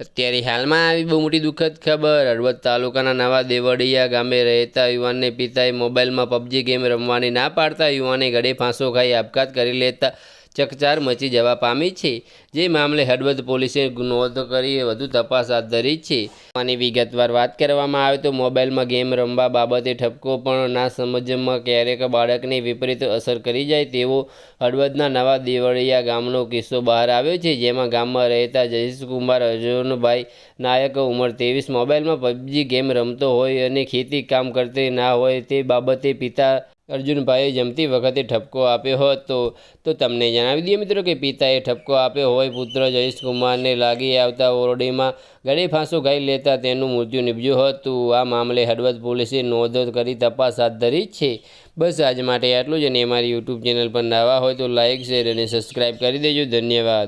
ત્યારે હાલમાં આવી બહુ મોટી દુઃખદ ખબર. હળવદ તાલુકાના નવા દેવડિયા ગામે રહેતા યુવાનને પિતાએ મોબાઈલમાં પબજી ગેમ રમવાની ના પાડતા યુવાને ગળે ફાંસો ખાઈ આપઘાત કરી લેતા ચકચાર મચી જવા પામી છે. જે મામલે હળવદ પોલીસે નોંધ કરી વધુ તપાસ હાથ ધરી છે. આની વિગતવાર વાત કરવામાં આવે તો મોબાઈલમાં ગેમ રમવા બાબતે ઠપકો પણ ના સમજમાં ક્યારેક બાળકને વિપરીત અસર કરી જાય તેવો હળવદના નવા દેવળિયા ગામનો કિસ્સો બહાર આવ્યો છે, જેમાં ગામમાં રહેતા જયેશકુમાર, અર્જુનભાઈ નાયક ઉંમર ત્રેવીસ, મોબાઈલમાં પબજી ગેમ રમતો હોય અને ખેતી કામ કરતી ના હોય તે બાબતે પિતા અર્જુનભાઈએ જમતી વખતે ઠપકો આપ્યો હતો. તો તમને જણાવી દઈએ મિત્રો કે પિતાએ ઠપકો આપ્યો હોય, પુત્ર જયેશકુમારને લાગી આવતા ઓરડીમાં ગળે ફાંસો ખાઈ લેતા તેનું મૃત્યુ નીપજ્યું હતું. આ મામલે હળવદ પોલીસે નોંધો કરી તપાસ હાથ ધરી છે. બસ આજ માટે આટલું જ અને અમારી યુટ્યુબ ચેનલ પર નવા હોય તો લાઇક શેર અને સબસ્ક્રાઈબ કરી દેજો. ધન્યવાદ.